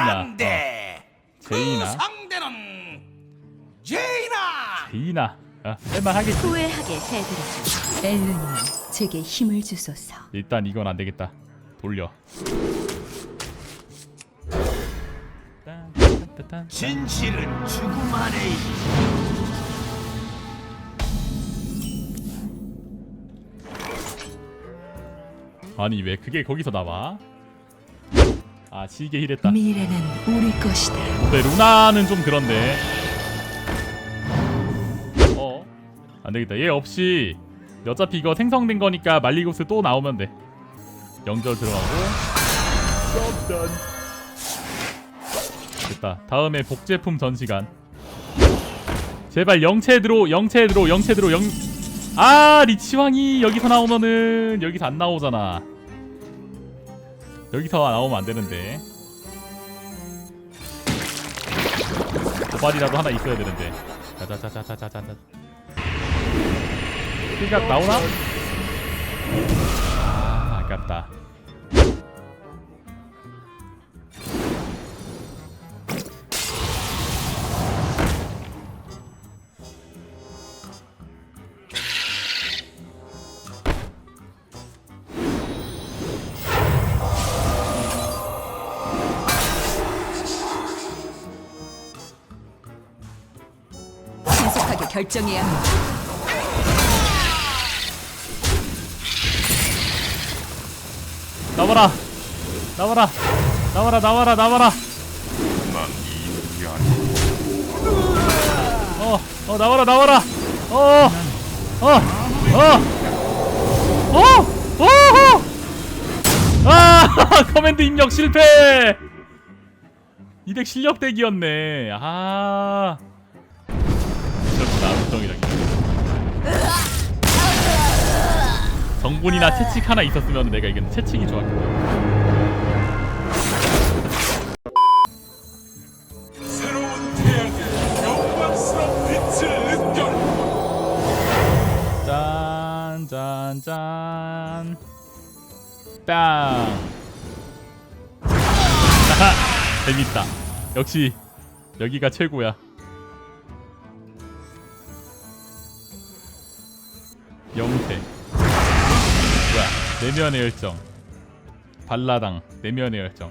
그란데 제이나. 그 상대는 제이나 제이나 아, 할만하겠지 후회하게 해드리죠. 엘룬님, 제게 힘을 주소서. 일단 이건 안 되겠다 돌려 딴, 딴, 딴, 딴. 진실은 죽음 안에 있다 아니 왜 그게 거기서 나와 아 지게 힐했다 미래는 우리 것이다. 네, 루나는 좀 그런데. 어? 안 되겠다. 얘 없이 어차피 이거 생성된 거니까 말리고스 또 나오면 돼. 영절 들어가고. 됐다. 다음에 복제품 전 시간. 제발 영체 들어, 영체 들어, 영체 들어, 영. 아 리치왕이 여기서 나오면은 여기서 안 나오잖아. 여기서 나오면 안 되는데. 도발이라도 하나 있어야 되는데. 자자자자자자자. 생각 나오나? 아, 아깝다. 신속하게 결정해야 합니다. 나와라. 나와라. 나와라. 나와라. 나와라. 난이 아니 어, 어 나와라. 나와라. 어. 어. 어. 어. 어. 어. 아, 커맨드 입력 실패. 이덱 실력 덱이었네. 아. 정분이나 채찍 하나 있었으면 내가 이겼는데 채찍이 좋았거든. 새로운 태양의 영광스러운 빛을 느껴 짠, 짠, 짠. 빵. 재밌다. 역시 여기가 최고야. 내면의 열정. 발라당. 내면의 열정.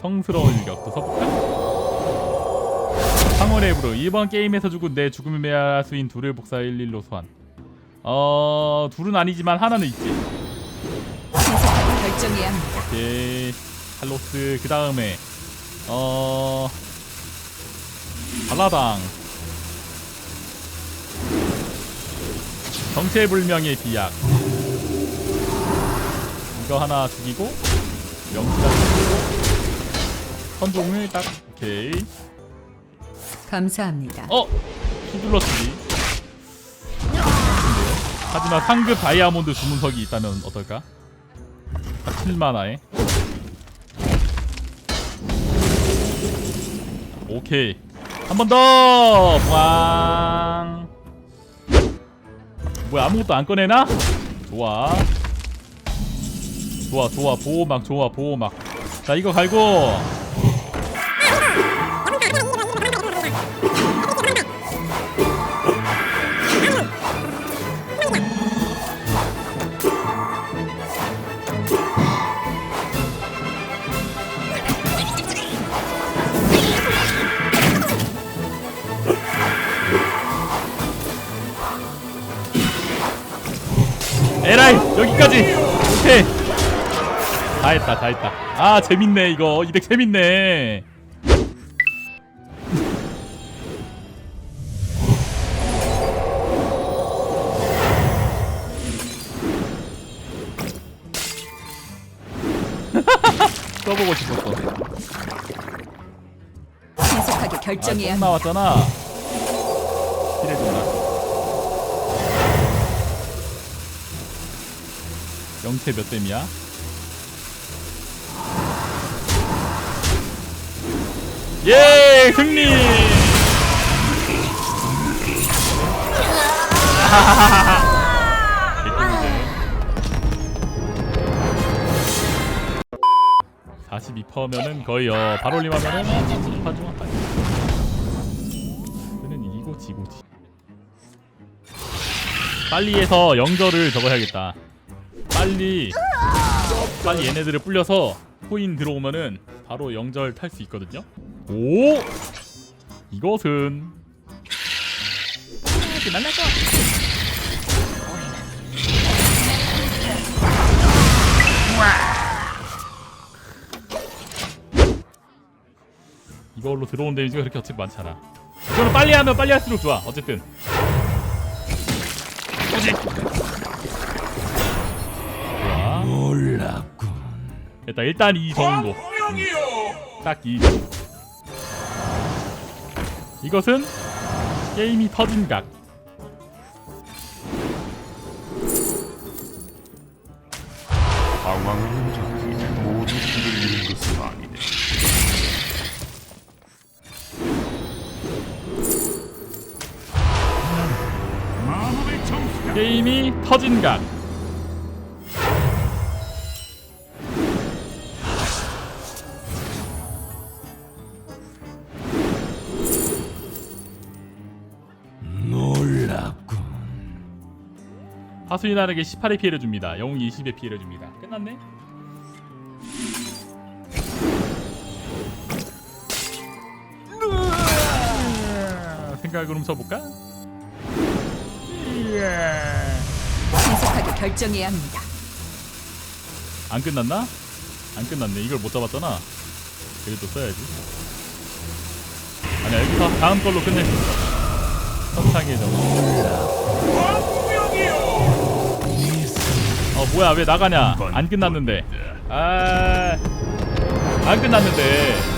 성스러운 일격 또 써볼까? 상어의 앱으로 이번 게임에서 죽은 내 죽음의 메아수인 둘을 복사 11로 소환 어... 둘은 아니지만 하나는 있지 신속하게 결정해야 합니다. 오케이 칼로스 그 다음에 어... 발라당 정체불명의 비약 이거 하나 죽이고 명치가 죽이고 선종을 딱 오케이 감사합니다. 어? 휘둘렀지 하지만 상급 다이아몬드 주문석이 있다면 어떨까? 딱 7만화에 오케이 한 번 더! 왕 뭐야 아무것도 안 꺼내나? 좋아 좋아 좋아 보호막 좋아 보호막. 자 이거 갈고. 에라이 여기까지 다 했다 다 했다. 아 재밌네 이거. 이 덱 재밌네. 써보고 싶었어. 신속하게 아, 결정해야 똥 합니다. 나왔잖아. 힐해준다 영체 몇 댐이야? 예 승리 개꿀이네. 42%면은 거의 어 발올림하면은 판중한까지 그는 이기고 지고 지. 빨리 해서 영절을 저거 해야겠다. 빨리 빨리 얘네들을 불려서 코인 들어오면은 바로 영절 탈 수 있거든요 오 이것은 아, 만날 거 이걸로 들어온 데미지가 그렇게 어차피 많잖아. 이거는 빨리 하면 빨리 할수록 좋아. 어쨌든. 좋아. 놀랍군. 일단 일단 이 정도. 광명이요. 딱이 정도. 이것은 게임이 터진 각. 방황하는 자들이 모두 길을 잃은 것은 정수가 게임이 터진 각. 놀랍군. 하수인한에게 18의 피해를 줍니다. 영웅이 20의 피해를 줍니다. 끝났네? 생각을 훔쳐볼까? 신속하게 결정해야 합니다. 안 끝났나? 안 끝났네. 이걸 못 잡았잖아. 그래도 써야지. 아니야 여기서 다음 걸로 끝낼 수 있어. 광명이요. 어 뭐야 왜 나가냐? 안 끝났는데. 아, 안 끝났는데.